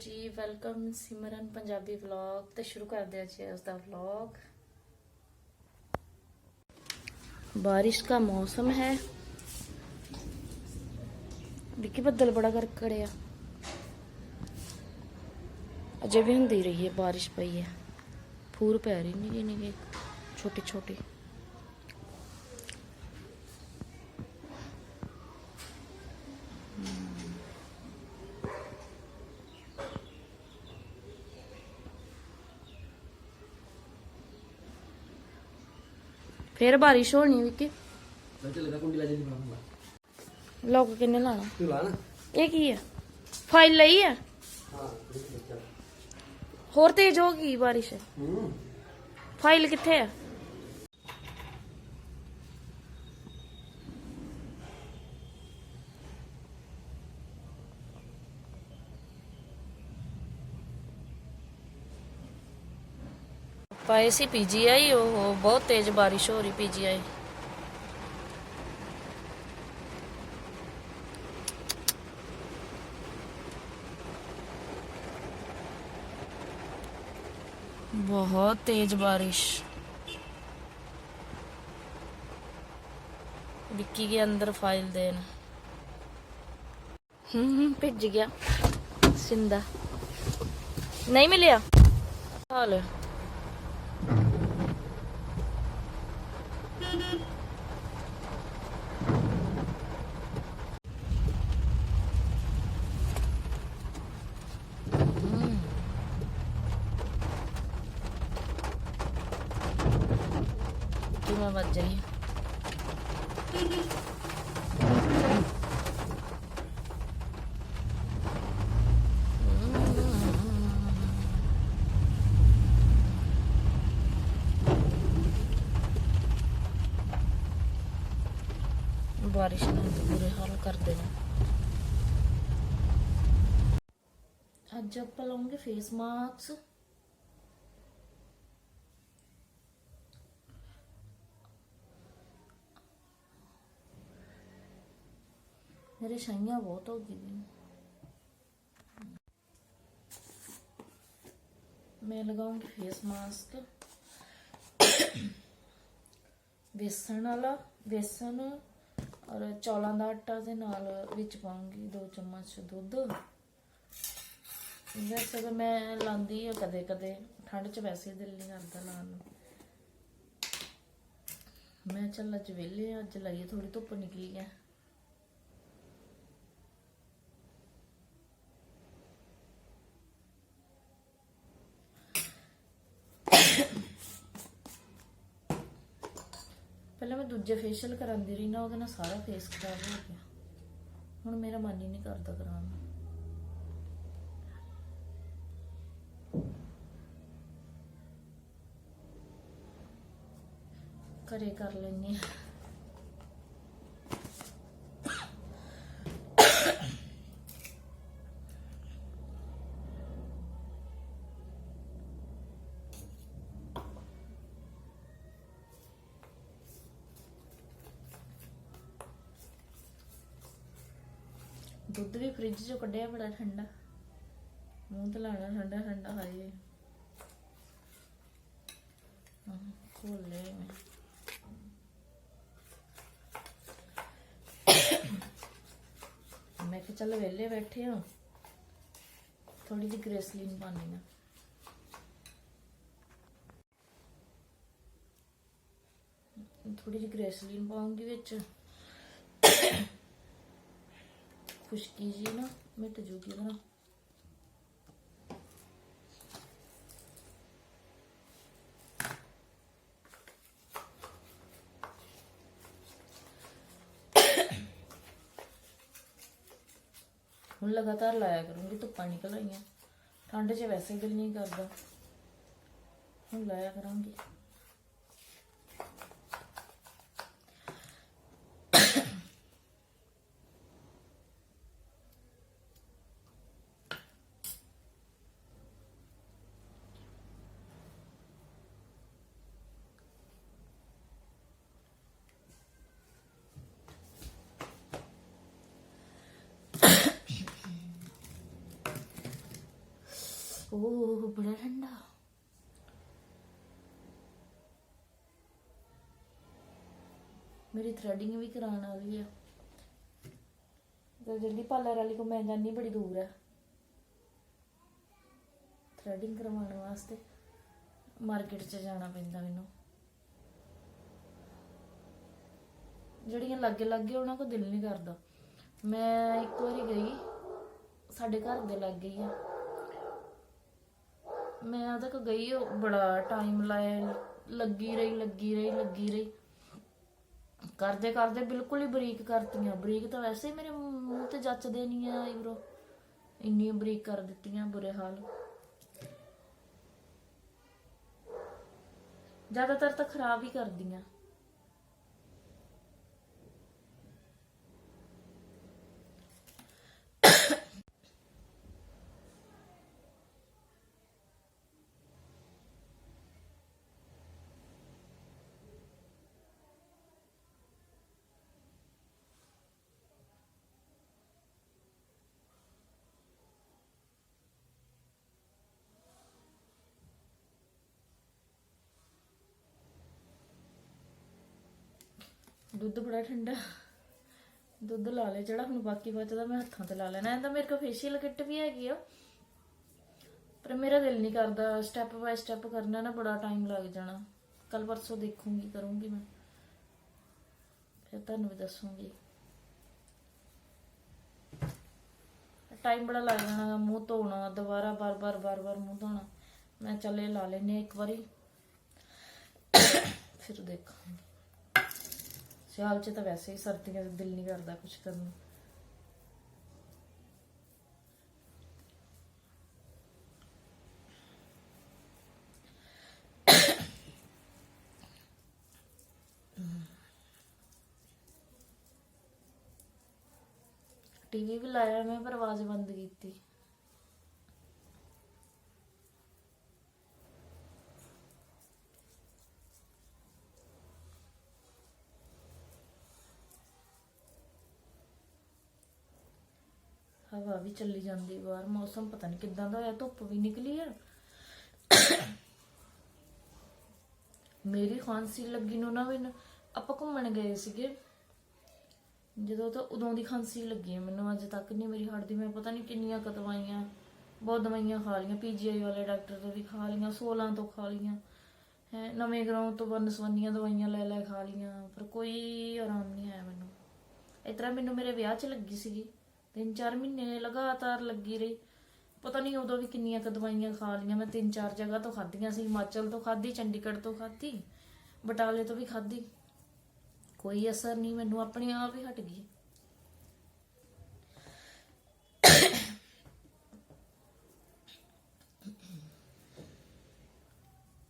ਜੀ ਵੈਲਕਮ ਸਿਮਰਨ ਪੰਜਾਬੀ ਵਲੌਗ ਤੇ ਸ਼ੁਰੂ ਕਰਦੇ ਹਾਂ ਜੀ ਦਾ ਵਲੌਗ ਬਾਰਿਸ਼ ਦਾ ਮੌਸਮ ਹੈ। ਦੇਖੀ ਬੱਦਲ ਬੜਾ ਕਰ ਕੜਿਆ ਅਜੇ ਵੀ ਹੁੰਦੀ ਰਹੀ ਹੈ ਬਾਰਿਸ਼ ਪਈ ਹੈ। ਫੂਰ ਪੈ ਰਹੀ ਨਿੱਕੇ ਨਿੱਕੇ ਛੋਟੇ ਛੋਟੇ ਫੇਰ ਬਾਰਿਸ਼ ਹੋਣੀ ਵੀ ਕਿ ਮੈਂ ਚੱਲੇਗਾ ਕੁੰਡੀ ਲਾ ਜਲਦੀ ਬਣਾ ਲੋਕ ਕਿੰਨੇ ਲਾਣਾ ਤੂੰ ਲਾ ਨਾ। ਇਹ ਕੀ ਹੈ ਫਾਈਲ ਲਈ ਹਾਂ ਚੱਲ। ਹੋਰ ਤੇਜ਼ ਹੋ ਗਈ ਬਾਰਿਸ਼। ਹੂੰ। ਫਾਈਲ ਕਿੱਥੇ ਹੈ आए सी पीजीआई ओहो बहुत तेज बारिश हो रही पीजीआई बहुत तेज बारिश विक्की के अंदर फ़ाइल देना हम्म भिज गया सिंदा नहीं मिलिया हाल है ਕਿਵੇਂ ਵੱਜ ਰਹੀ ਹੈ ਬਾਰਿਸ਼ ਨੇ ਬੁਰੇ ਹਾਲ ਕਰਦੇ ਨੇ ਅੱਜ ਆਪਾਂ ਲਾਉਂਗੇ ਫੇਸ ਮਾਸਕ ਮੇਰੇ ਛਾਈਆਂ ਬਹੁਤ ਹੋ ਗਈਆਂ ਮੈਂ ਲਗਾਉਂਗੀ ਫੇਸ ਮਾਸਕ ਬੇਸਣ ਵਾਲਾ ਬੇਸਣ ਔਰ ਚੌਲਾਂ ਦਾ ਆਟਾ ਦੇ ਨਾਲ ਵਿੱਚ ਪਾਉਂਗੀ 2 ਚਮਚ ਦੁੱਧ। ਵੈਸੇ ਤਾਂ ਮੈਂ ਲਾਉਂਦੀ ਆ ਕਦੇ ਕਦੇ ਠੰਡ 'ਚ ਵੈਸੇ ਦਿਲ ਨਹੀਂ ਕਰਦਾ ਲਾਉਣ ਨੂੰ। ਮੈਂ ਚੱਲ ਅੱਜ ਵਿਹਲੇ ਆ, ਅੱਜ ਲਾਈਏ ਥੋੜੀ ਧੁੱਪ ਨਿਕਲੀ ਹੈ। ਪਹਿਲਾਂ ਮੈਂ ਦੂਜੇ ਫੇਸ਼ੀਅਲ ਕਰਾਉਂਦੀ ਰਹੀ ਨਾ, ਉਹਦੇ ਨਾਲ ਸਾਰਾ ਫੇਸ ਖਰਾਬ ਹੋ ਗਿਆ। ਹੁਣ ਮੇਰਾ ਮਨ ਹੀ ਨਹੀਂ ਕਰਦਾ ਕਰਾਉਣ ਨੂੰ। ਘਰੇ ਕਰ ਲੈਣੀ ਦੁੱਧ ਵੀ ਫ੍ਰਿਜ ਚੋਂ ਕੱਢਿਆ ਬੜਾ ਠੰਡਾ। ਮੂੰਹ ਤੇ ਲਾਣਾ ਠੰਡਾ ਠੰਡਾ ਹਾਏ। ਹਾਂ, ਮੈਂ। ਮੈਂ ਕਿ ਚੱਲ ਵਿਹਲੇ ਬੈਠੇ ਹਾਂ। ਥੋੜੀ ਜਿਹੀ ਗ੍ਰੇਸਲੀਨ ਪਾਣੀ ਆ ਥੋੜੀ ਜਿਹੀ ਗ੍ਰੇਸਲੀਨ ਪਾਉਂਗੀ ਵਿੱਚ। ਖੁਸ਼ਕੀ ਜੀ ਨਾ, ਮਿਟ ਜੂਗੀ ਨਾ ਹੁਣ ਲਗਾਤਾਰ ਲਾਇਆ ਕਰੂੰਗੀ, ਧੁੱਪਾਂ ਨਿਕਲ ਆਈਆਂ। ਠੰਡ 'ਚ ਵੈਸੇ ਦਿਲ ਨਹੀਂ ਕਰਦਾ। ਹੁਣ ਲਾਇਆ ਕਰਾਂਗੀ। ਓਹ ਬੜਾ ਠੰਡਾ। ਮੇਰੀ ਥਰੈਡਿੰਗ ਵੀ ਕਰਾਉਣ ਵਾਲੀ ਆ। ਤੇ ਜਲਦੀ ਪਾਰਲਰ ਵਾਲੀ ਕੋ ਮੈਂ ਜਾਣੀ ਬੜੀ ਦੂਰ ਹੈ ਥਰੈਡਿੰਗ ਕਰਵਾਉਣ ਵਾਸਤੇ ਮਾਰਕੀਟ 'ਚ ਜਾਣਾ ਪੈਂਦਾ ਮੈਨੂੰ। ਜਿਹੜੀਆਂ ਲੱਗੇ ਲੱਗੇ ਉਹਨਾਂ ਕੋ ਦਿਲ ਨਹੀਂ ਕਰਦਾ। ਮੈਂ ਇੱਕ ਵਾਰੀ ਗਈ, ਸਾਡੇ ਘਰ ਦੇ ਲੱਗ ਗਈ ਆ। ਮੈਂ ਉਹਦੇ ਕੋ ਗਈ ਉਹ ਬੜਾ ਟਾਈਮ ਲਾਇਆ, ਲੱਗੀ ਰਹੀ ਲੱਗੀ ਰਹੀ ਲੱਗੀ ਰਹੀ। ਕਰਦੇ ਕਰਦੇ ਬਿਲਕੁਲ ਹੀ ਬਰੀਕ ਕਰਤੀਆਂ। ਬਰੀਕ ਤਾਂ ਵੈਸੇ ਹੀ ਮੇਰੇ ਮੂੰਹ ਤੇ ਜੱਚਦੇ ਨਹੀਂ ਆ ਆਈਬ੍ਰੋ ਇੰਨੀਆਂ ਬਰੀਕ ਕਰ ਦਿੱਤੀਆਂ ਬੁਰੇ ਹਾਲ। ਜ਼ਿਆਦਾਤਰ ਤਾਂ ਖਰਾਬ ਹੀ ਕਰਦੀਆਂ। ਦੁੱਧ ਬੜਾ ਠੰਡਾ। ਦੁੱਧ ਲਾ ਲਿਆ। ਜਿਹੜਾ ਹੁਣ ਬਾਕੀ ਬਚਦਾ ਮੈਂ ਹੱਥਾਂ ਤੇ ਲਾ ਲੈਣਾ। ਇਹਦਾ ਮੇਰੇ ਕੋਲ ਫੇਸ਼ੀਅਲ ਕਿੱਟ ਵੀ ਹੈਗੀ ਆ। ਪਰ ਮੇਰਾ ਦਿਲ ਨਹੀਂ ਕਰਦਾ ਸਟੈਪ ਬਾਏ ਸਟੈਪ ਕਰਨਾ ਨਾ, ਬੜਾ ਟਾਈਮ ਲੱਗ ਜਾਣਾ। ਕੱਲ ਪਰਸੋਂ ਦੇਖੂੰਗੀ, ਕਰੂੰਗੀ ਮੈਂ। ਫਿਰ ਤੁਹਾਨੂੰ ਵੀ ਦੱਸੂੰਗੀ। ਟਾਈਮ ਬੜਾ ਲੱਗ ਜਾਣਾ, ਮੂੰਹ ਧੋਣਾ, ਦੁਬਾਰਾ ਬਾਰ-ਬਾਰ ਬਾਰ-ਬਾਰ ਮੂੰਹ ਧੋਣਾ। ਮੈਂ ਚੱਲੇ ਲਾ ਲੈਨੇ ਇੱਕ ਵਾਰੀ। ਫਿਰ ਦੇਖਾਂਗੀ। ਸਿਆਲ 'ਚ ਤਾਂ ਵੈਸੇ ਹੀ ਸਰਦੀਆਂ 'ਚ ਦਿਲ ਨਹੀਂ ਕਰਦਾ ਕੁਝ ਕਰਨ ਨੂੰ। ਟੀਵੀ ਵੀ ਲਾਇਆ, ਮੈਂ ਪਰ ਆਵਾਜ਼ ਬੰਦ ਕੀਤੀ। ਹਵਾ ਵੀ ਚੱਲੀ ਜਾਂਦੀ ਬਾਹਰ, ਮੌਸਮ ਪਤਾ ਨਹੀਂ ਕਿੱਦਾਂ ਦਾ ਹੋਇਆ, ਧੁੱਪ ਵੀ ਨਿਕਲੀ ਆ। ਮੇਰੀ ਖਾਂਸੀ ਲੱਗੀ ਨੂੰ ਨਾ ਮੈਨੂੰ, ਆਪਾਂ ਘੁੰਮਣ ਗਏ ਸੀਗੇ। ਜਦੋਂ ਤਾਂ ਉਦੋਂ ਦੀ ਖਾਂਸੀ ਲੱਗੀ ਹੈ ਮੈਨੂੰ, ਅੱਜ ਤੱਕ ਨਹੀਂ ਮੇਰੀ ਹਟਦੀ ਮੈਂ ਪਤਾ ਨਹੀਂ ਕਿੰਨੀਆਂ ਕੁ ਦਵਾਈਆਂ, ਬਹੁਤ ਦਵਾਈਆਂ ਖਾ ਲੀਆਂ ਪੀਜੀਆਈ ਵਾਲੇ ਡਾਕਟਰ ਤੋਂ ਵੀ ਖਾ ਲੀਆਂ 16 ਤੋਂ ਖਾ ਲੀਆਂ ਹੈ, ਨਵੇਂ ਗਰਾਉਂ ਤੋਂ ਬਨਸਵੰਨੀਆਂ ਦਵਾਈਆਂ ਲੈ ਲੈ ਖਾ ਲੀਆਂ ਪਰ ਕੋਈ ਆਰਾਮ ਨਹੀਂ ਆਇਆ ਮੈਨੂੰ। ਇਸ ਮੈਨੂੰ ਮੇਰੇ ਵਿਆਹ 'ਚ ਲੱਗੀ ਸੀਗੀ। ਤਿੰਨ ਚਾਰ ਮਹੀਨੇ ਲਗਾਤਾਰ ਲੱਗੀ ਰਹੀ। ਪਤਾ ਨਹੀਂ ਉਦੋਂ ਵੀ ਕਿੰਨੀਆਂ ਕੁ ਦਵਾਈਆਂ ਖਾ ਲੀਆਂ ਮੈਂ ਤਿੰਨ ਚਾਰ ਜਗ੍ਹਾ ਤੋਂ ਖਾਧੀਆਂ ਸੀ। ਹਿਮਾਚਲ ਤੋਂ ਖਾਧੀ, ਚੰਡੀਗੜ੍ਹ ਤੋਂ ਖਾਧੀ, ਬਟਾਲੇ ਤੋਂ ਵੀ ਖਾਧੀ। ਕੋਈ ਅਸਰ ਨਹੀਂ, ਮੈਨੂੰ ਆਪਣੇ ਆਪ ਹੀ ਹਟ ਗਈ।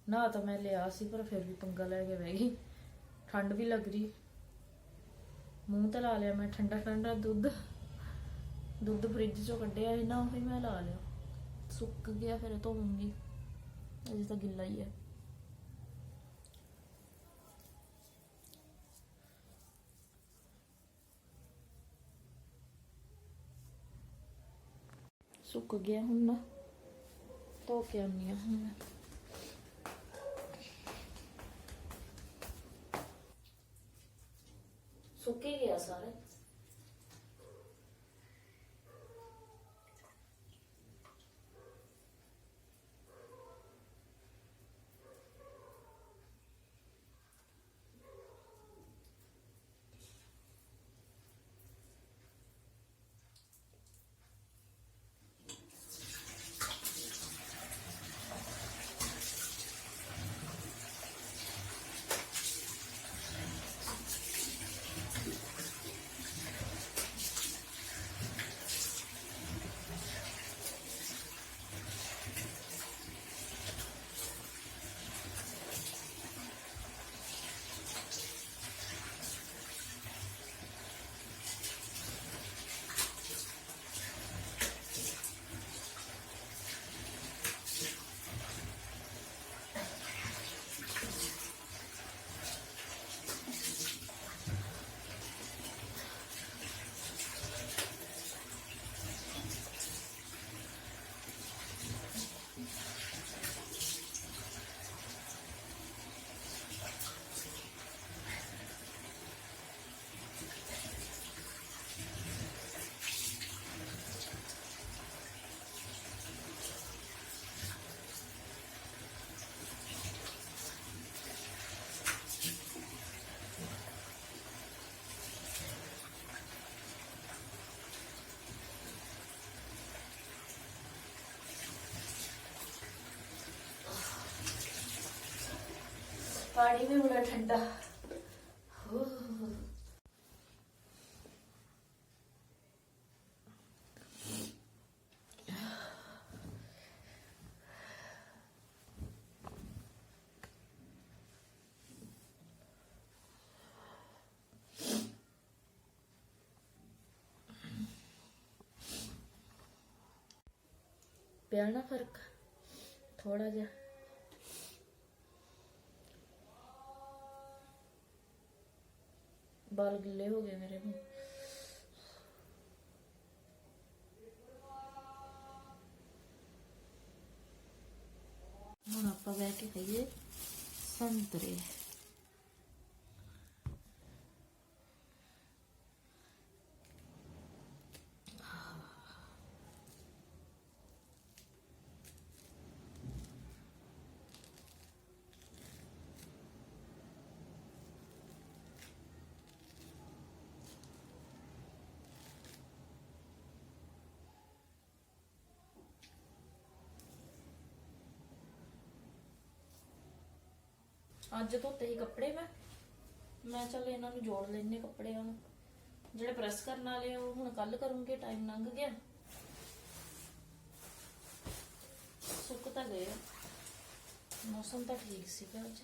ਨਾ ਤਾਂ ਮੈਂ ਲਿਆ ਸੀ, ਪਰ ਫਿਰ ਵੀ ਪੰਗਾ ਲੈ ਕੇ ਬਹਿ ਗਈ। ਠੰਡ ਵੀ ਲੱਗ ਰਹੀ। ਮੂੰਹ ਤੇ ਲਾ ਲਿਆ ਮੈਂ ਠੰਡਾ ਠੰਡਾ ਦੁੱਧ। ਦੁੱਧ ਫ੍ਰਿਜ ਚੋਂ ਕੱਢਿਆ ਸੀ ਨਾ ਉਹੀ ਮੈਂ ਲਾ ਲਿਆ। ਸੁੱਕ ਗਿਆ, ਫਿਰ ਧੋਉਂਗੀ ਅਜੇ ਤਾਂ ਗਿੱਲਾ ਹੀ ਹੈ। ਸੁੱਕ ਗਿਆ ਹੁਣ ਨਾ ਧੋ ਕੇ ਆਉਂਦੀ ਹਾਂ ਹੁਣ ਮੈਂ। ਸੁੱਕ ਗਿਆ ਸਾਰੇ। पानी भी बड़ा ठंडा प्यार ना फर्क थोड़ा जा ਜਿਹਾ ਬਾਲ ਗਿੱਲੇ ਹੋ ਗਏ ਮੇਰੇ ਵੀ ਹੁਣ ਆਪਾਂ ਬਹਿ ਕੇ ਖਾਈਏ ਅੱਜ ਧੋਤੇ ਹੀ ਕੱਪੜੇ ਮੈਂ। ਮੈਂ ਚੱਲ ਇਹਨਾਂ ਨੂੰ ਜੋੜ ਲੈਣੇ ਕੱਪੜਿਆਂ ਨੂੰ। ਜਿਹੜੇ ਪ੍ਰੈਸ ਕਰਨ ਵਾਲੇ ਆ, ਉਹ ਹੁਣ ਕੱਲ ਕਰੂੰਗੇ ਟਾਈਮ ਲੰਘ ਗਿਆ। ਸੁੱਕ ਤਾਂ ਗਏ ਮੌਸਮ ਤਾਂ ਠੀਕ ਸੀਗਾ ਅੱਜ।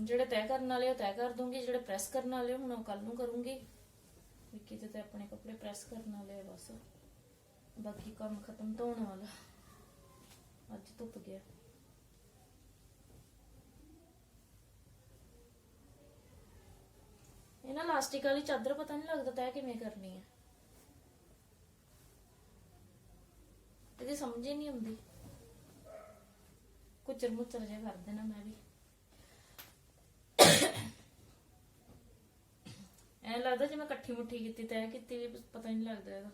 ਜਿਹੜੇ ਤੈਅ ਕਰਨ ਵਾਲੇ ਉਹ ਤੈਅ ਕਰ ਦੂੰਗੀ, ਜਿਹੜੇ ਪ੍ਰੈਸ ਕਰਨ ਵਾਲੇ ਹੁਣ ਉਹ ਕੱਲ ਨੂੰ ਕਰੂੰਗੀ। ਵਿੱਕੀ ਤੇ ਤਾਂ ਆਪਣੇ ਕੱਪੜੇ ਪ੍ਰੈਸ ਕਰਨ ਵਾਲੇ ਆ ਬਸ। ਬਾਕੀ ਕੰਮ ਖਤਮ ਧੋਣ ਵਾਲਾ। ਅੱਜ ਧੁੱਪ ਗਿਆ। ਇਹ ਨਾ ਲਾਸਟਿਕ ਵਾਲੀ ਚਾਦਰ ਪਤਾ ਨਹੀਂ ਲੱਗਦਾ ਤੈਅ ਕਿਵੇਂ ਕਰਨੀ ਹੈ ਇਹਦੀ ਸਮਝ ਹੀ ਨਹੀਂ ਆਉਂਦੀ। ਕੁਚਰ ਮੁਚਰ ਜੇ ਕਰ ਦੇਣਾ ਮੈਂ ਵੀ। ਐ ਲੱਗਦਾ ਜਿਵੇਂ ਇਕੱਠੀ ਮੁੱਠੀ ਕੀਤੀ ਤੈਅ ਕੀਤੀ ਵੀ ਪਤਾ ਹੀ ਨਹੀਂ ਲੱਗਦਾ ਇਹਦਾ।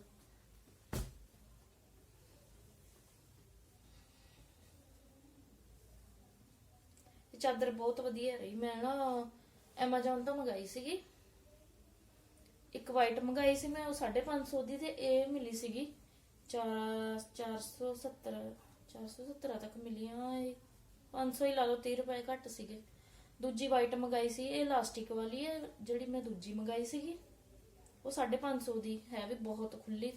ਇਹ ਚਾਦਰ ਬਹੁਤ ਵਧੀਆ ਰਹੀ। ਮੈਂ ਨਾ Amazon ਤੋਂ ਮੰਗਾਈ ਸੀਗੀ। ਇੱਕ ਵਾਈਟ ਮੰਗਾਈ ਸੀ ਮੈਂ, ਉਹ 550 ਦੀ ਤੇ ਇਹ ਮਿਲੀ ਸੀਗੀ। 4 470 470 ਤੱਕ ਮਿਲੀਆਂ। ਇਹ 500 ਹੀ ਲਾ ਲਓ 30 ਰੁਪਏ ਘੱਟ ਸੀਗੇ। ਦੂਜੀ ਵਾਈਟ ਮੰਗਾਈ ਸੀ, ਇਹ ਇਲਾਸਟਿਕ ਵਾਲੀ ਹੈ ਜਿਹੜੀ ਮੈਂ ਦੂਜੀ ਮੰਗਾਈ ਸੀਗੀ, ਉਹ 550 ਦੀ ਹੈ ਵੀ ਬਹੁਤ ਖੁੱਲੀ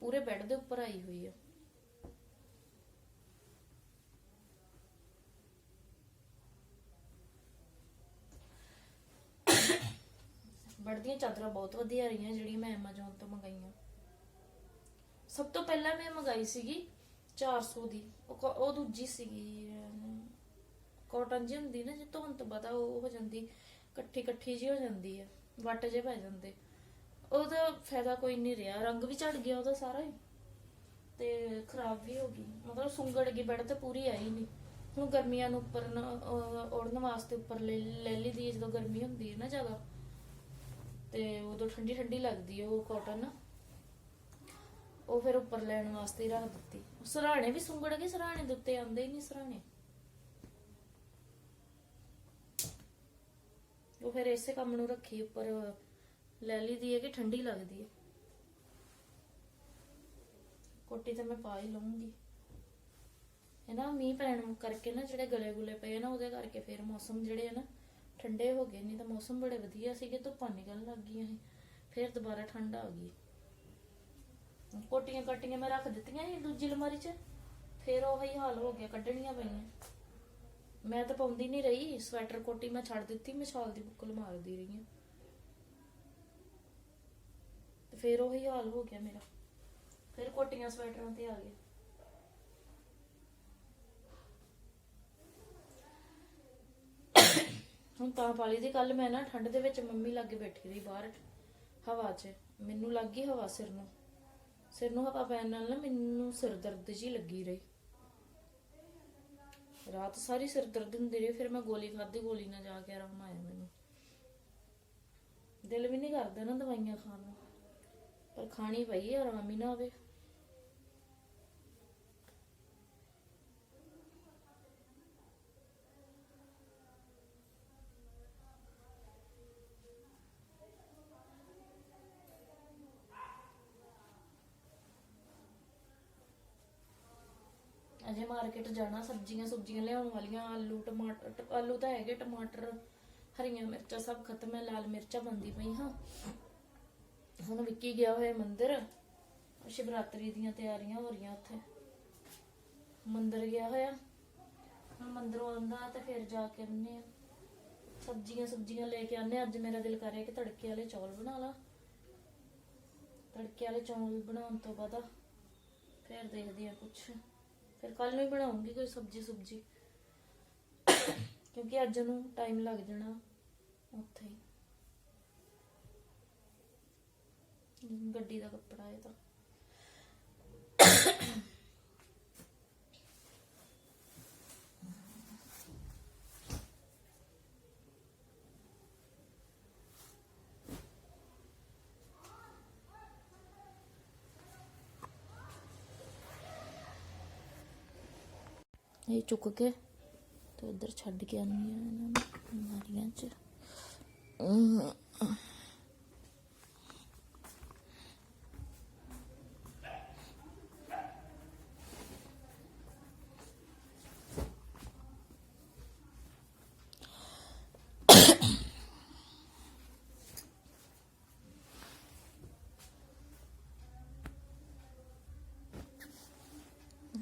ਪੂਰੇ ਬੈੱਡ ਦੇ ਉੱਪਰ ਆਈ ਹੋਈ ਹੈ ਬੈੱਡ ਦੀਆਂ ਚਾਦਰਾਂ ਬਹੁਤ ਵਧੀਆ ਰਹੀਆਂ, ਜਿਹੜੀਆਂ ਮੈਂ Amazon ਤੋਂ ਮੰਗਾਈਆਂ। ਸਭ ਤੋਂ ਪਹਿਲਾਂ ਮੈਂ ਮੰਗਾਈ ਸੀਗੀ 400 ਦੀ, ਉਹ ਦੂਜੀ ਸੀਗੀ ਕਾਟਨ ਜੀ ਹੁੰਦੀ ਨਾ ਜੇ ਧੋਣ ਤੋਂ ਬਾਅਦ ਉਹ ਹੋ ਜਾਂਦੀ ਇਕੱਠੀ ਇਕੱਠੀ ਜੀ ਹੋ ਜਾਂਦੀ ਹੈ ਵੱਟ ਜੇ ਪੈ ਜਾਂਦੇ। ਉਹਦਾ ਫਾਇਦਾ ਕੋਈ ਨਹੀਂ ਰਿਹਾ ਰੰਗ ਵੀ ਝੜ ਗਿਆ ਉਹਦਾ ਸਾਰਾ ਹੀ ਤੇ ਖਰਾਬ ਵੀ ਹੋ ਗਈ। ਮਤਲਬ ਸੁੰਗੜ ਗਈ ਬੈਡ ਤੇ ਪੂਰੀ ਆਈ ਨਹੀਂ। ਹੁਣ ਗਰਮੀਆਂ ਨੂੰ ਉੱਪਰ ਨਾ, ਵਾਸਤੇ ਉੱਪਰ ਲੈ ਲਈ ਦੀ ਜਦੋਂ ਗਰਮੀ ਹੁੰਦੀ ਹੈ ਨਾ ਜ਼ਿਆਦਾ। ਤੇ ਉਦੋਂ ਠੰਡੀ ਠੰਡੀ ਲੱਗਦੀ ਹੈ ਉਹ ਕਾਟਨ ਉਹ ਫਿਰ ਉੱਪਰ ਲੈਣ ਵਾਸਤੇ ਹੀ ਰੱਖ ਦਿੱਤੀ। ਸਰਾਣੇ ਵੀ ਸੁੰਗੜ ਗਏ ਸਰਾਣੇ ਦੇ ਉੱਤੇ ਆਉਂਦੇ ਹੀ ਨਹੀਂ ਸਰਾਣੇ। ਉਹ ਫਿਰ ਇਸੇ ਕੰਮ ਨੂੰ ਰੱਖੀ ਉੱਪਰ ਲੈ ਲਈ ਦੀ ਹੈ ਕਿ ਠੰਡੀ ਲੱਗਦੀ ਹੈ। ਕੋਟੀ ਤਾਂ ਮੈਂ ਪਾ ਹੀ ਲਵਾਂਗੀ ਇਹ ਨਾ ਮੀਂਹ ਪੈਣ ਕਰਕੇ ਨਾ ਜਿਹੜੇ ਗਲੇ ਗੁਲੇ ਪਏ ਨਾ, ਉਹਦੇ ਕਰਕੇ ਫਿਰ ਮੌਸਮ ਜਿਹੜੇ ਆ ਨਾ ਠੰਡੇ ਹੋ ਗਏ, ਨਹੀਂ ਤਾਂ ਮੌਸਮ ਬੜੇ ਵਧੀਆ ਸੀਗੇ, ਧੁੱਪਾਂ ਨਿਕਲਣ ਲੱਗ ਗਈਆਂ ਸੀ, ਫਿਰ ਦੁਬਾਰਾ ਠੰਡ ਆ ਗਈ। ਕੋਟੀਆਂ ਕੱਟੀਆਂ ਮੈਂ ਰੱਖ ਦਿੱਤੀਆਂ ਸੀ ਦੂਜੀ ਅਲਮਾਰੀ 'ਚ, ਫਿਰ ਉਹੀ ਹਾਲ ਹੋ ਗਿਆ, ਕੱਢਣੀਆਂ ਪਈਆਂ। ਮੈਂ ਤਾਂ ਪਾਉਂਦੀ ਨਹੀਂ ਰਹੀ, ਸਵੈਟਰ ਕੋਟੀ ਮੈਂ ਛੱਡ ਦਿੱਤੀ, ਮੈਂ ਸ਼ਾਲ ਦੀ ਬੁੱਕਲ ਮਾਰਦੀ ਰਹੀ ਹਾਂ। ਤੇ ਫਿਰ ਉਹੀ ਹਾਲ ਹੋ ਗਿਆ ਮੇਰਾ। ਫਿਰ ਕੋਟੀਆਂ ਸਵੈਟਰਾਂ ਤੇ ਆ ਗਏ ਹੁਣ ਤਾਂ ਪਾਲੀ ਦੀ ਕੱਲ ਮੈਂ ਨਾ ਠੰਡ ਦੇ ਵਿੱਚ ਮੰਮੀ ਲਾਗੇ ਬੈਠੀ ਰਹੀ ਬਾਹਰ, ਹਵਾ 'ਚ। ਮੈਨੂੰ ਲੱਗ ਗਈ ਹਵਾ ਸਿਰ ਨੂੰ। ਸਿਰ ਨੂੰ ਹਵਾ ਪੈਣ ਨਾਲ ਨਾ ਮੈਨੂੰ ਸਿਰ ਦਰਦ ਜੀ ਲੱਗੀ ਰਹੀ। ਰਾਤ ਸਾਰੀ ਸਿਰ ਦਰਦ ਹੁੰਦੀ ਰਹੀ, ਫਿਰ ਮੈਂ ਗੋਲੀ ਖਾਧੀ, ਗੋਲੀ ਨਾਲ ਜਾ ਕੇ ਆਰਾਮ ਆਇਆ ਮੈਨੂੰ। ਦਿਲ ਵੀ ਨਹੀਂ ਕਰਦਾ ਨਾ ਦਵਾਈਆਂ ਖਾਣ ਨੂੰ, ਪਰ ਖਾਣੀ ਪਈ ਆਰਾਮ ਹੀ ਨਾ ਆਵੇ ਅਜੇ ਮਾਰਕੀਟ ਜਾਣਾ, ਸਬਜ਼ੀਆਂ ਸੁਬਜ਼ੀਆਂ ਲਿਆਉਣ ਵਾਲੀਆਂ, ਆਲੂ, ਟਮਾਟਰ, ਟ- ਆਲੂ ਤਾਂ ਹੈਗੇ ਟਮਾਟਰ, ਹਰੀਆਂ ਮਿਰਚਾਂ ਸਭ ਖਤਮ ਹੈ, ਲਾਲ ਮਿਰਚਾਂ ਬੰਦੀ ਪਈ ਹਾਂ। ਹੁਣ ਵਿੱਕੀ ਗਿਆ ਹੋਇਆ ਮੰਦਿਰ, ਸ਼ਿਵਰਾਤਰੀ ਦੀਆਂ ਤਿਆਰੀਆਂ ਹੋ ਰਹੀਆਂ ਉੱਥੇ। ਮੰਦਿਰ ਗਿਆ ਹੋਇਆ। ਹੁਣ ਮੰਦਿਰੋਂ ਆਉਂਦਾ ਤੇ ਫਿਰ ਜਾ ਕੇ ਆਉਂਦੇ ਆ ਸਬਜ਼ੀਆਂ ਸਬਜ਼ੀਆਂ ਲੈ ਕੇ ਆਨੇ ਅੱਜ ਮੇਰਾ ਦਿਲ ਕਰ ਰਿਹਾ ਕਿ ਤੜਕੇ ਵਾਲੇ ਚੌਲ ਬਣਾ ਲਾ। ਤੜਕੇ ਵਾਲੇ ਚੌਲ ਬਣਾਉਣ ਤੋਂ ਬਾਅਦ ਫਿਰ ਦੇਖਦੇ ਆ ਕੁਛ। ਫਿਰ ਕੱਲ ਨੂੰ ਹੀ ਬਣਾਉਂਗੀ ਕੋਈ ਸਬਜ਼ੀ ਸੁਬਜੀ। ਕਿਉਂਕਿ ਅੱਜ ਨੂੰ ਟਾਈਮ ਲੱਗ ਜਾਣਾ ਉੱਥੇ ਹੀ। ਗੱਡੀ ਦਾ ਕੱਪੜਾ ਹੈ ਤਾਂ। ਇਹ ਚੁੱਕ ਕੇ ਤੇ ਉਧਰ ਛੱਡ ਕੇ ਆਨੀ ਆ ਇਹਨਾਂ ਨੂੰ ਅਲਮਾਰੀਆਂ 'ਚ। ਅਮ,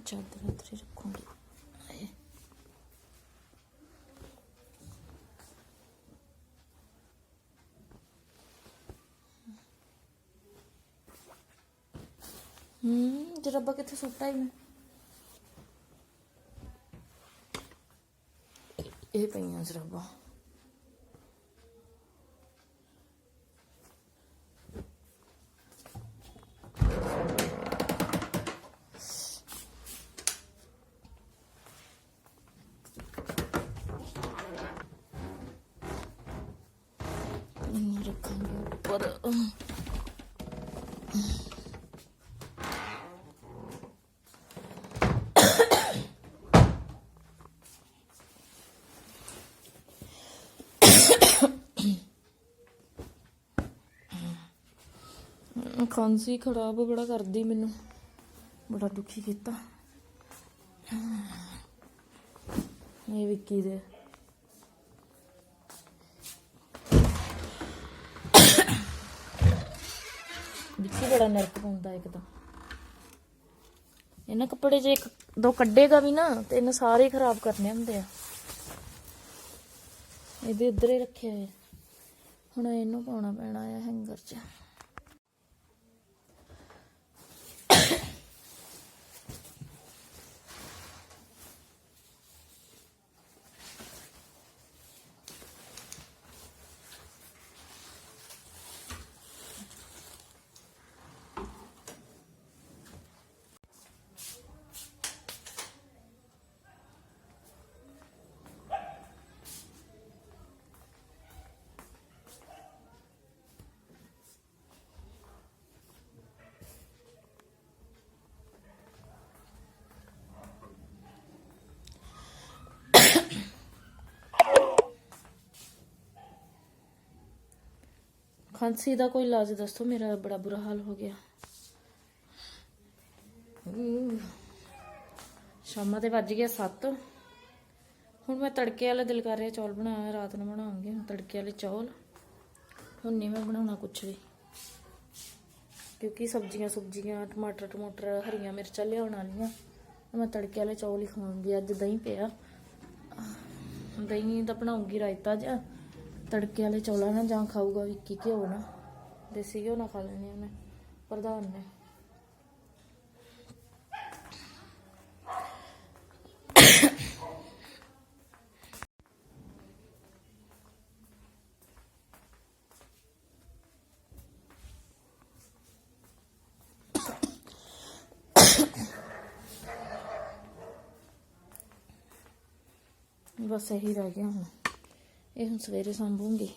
ਚਾਦਰ ਇੱਧਰ ਹੀ ਰੱਖੂੰਗੀ ਹਾਏ। ਹੂੰ ਜਰਾਬਾ ਕਿੱਥੇ ਸੁੱਟਾ ਹੀ ਮੈਂ ਇਹ ਪਈਆਂ ਜਰਾਬਾ ਇਹ ਰੱਖਾਂਗੇ ਉੱਪਰ ਖਾਂਸੀ ਖਰਾਬ ਬੜਾ ਕਰਦੀ ਮੈਨੂੰ। ਬੜਾ ਦੁਖੀ ਕੀਤਾ। ਇਹ ਵਿੱਕੀ ਦੇ। ਵਿੱਕੀ ਬੜਾ ਨਰਕ ਪਾਉਂਦਾ ਇੱਕ ਤਾਂ। ਇਹਨਾਂ ਕੱਪੜੇ ਜੇ ਇੱਕ, ਦੋ ਕੱਢੇਗਾ ਵੀ ਨਾ, ਤੇ ਇਹਨੇ ਸਾਰੇ ਖਰਾਬ ਕਰਨੇ ਹੁੰਦੇ ਆ। ਇਹਦੇ ਇੱਧਰ ਹੀ ਰੱਖੇ ਹੋਏ ਹੁਣ ਇਹਨੂੰ ਪਾਉਣਾ ਪੈਣਾ ਆ ਹੈਂਗਰ 'ਚ। ਖਾਂਸੀ ਦਾ ਕੋਈ ਇਲਾਜ ਦੱਸੋ, ਮੇਰਾ ਬੜਾ ਬੁਰਾ ਹਾਲ ਹੋ ਗਿਆ। ਸ਼ਾਮਾਂ ਦੇ ਵੱਜ ਗਿਆ 7 ਹੁਣ ਮੈਂ ਤੜਕੇ ਵਾਲਾ ਦਿਲ ਕਰ ਰਿਹਾ ਚੌਲ ਬਣਾਇਆ ਰਾਤ ਨੂੰ ਬਣਾਉਂਗੀ। ਤੜਕੇ ਵਾਲੇ ਚੌਲ। ਹੁਣ ਨਹੀਂ ਮੈਂ ਬਣਾਉਣਾ ਕੁਛ ਵੀ। ਕਿਉਂਕਿ ਸਬਜ਼ੀਆਂ ਸੁਬਜ਼ੀਆਂ, ਟਮਾਟਰ ਟਮਾਟਰ, ਹਰੀਆਂ ਮਿਰਚਾਂ ਲਿਆਉਣ ਵਾਲੀਆਂ। ਮੈਂ ਤੜਕੇ ਵਾਲੇ ਚੌਲ ਹੀ ਖਾਵਾਂਗੀ। ਅੱਜ ਦਹੀਂ ਪਿਆ। ਦਹੀਂ ਦਾ ਬਣਾਉਂਗੀ ਰਾਇਤਾ ਜਾਂ ਤੜਕੇ ਵਾਲੇ ਚੌਲਾਂ ਨਾਲ ਜਾਂ ਖਾਊਗਾ, ਵਿੱਕੀ ਘਿਓ ਨਾ ਦੇਸੀ ਘਿਓ ਨਾ ਖਾ ਲੈਣੇ ਉਹਨੇ ਪ੍ਰਧਾਨ ਨੇ। ਬਸ ਇਹੀ ਰਹਿ ਗਿਆ ਹੁਣ। ਇਹ ਹੁਣ ਸਵੇਰੇ ਸੰਭੂਗੀ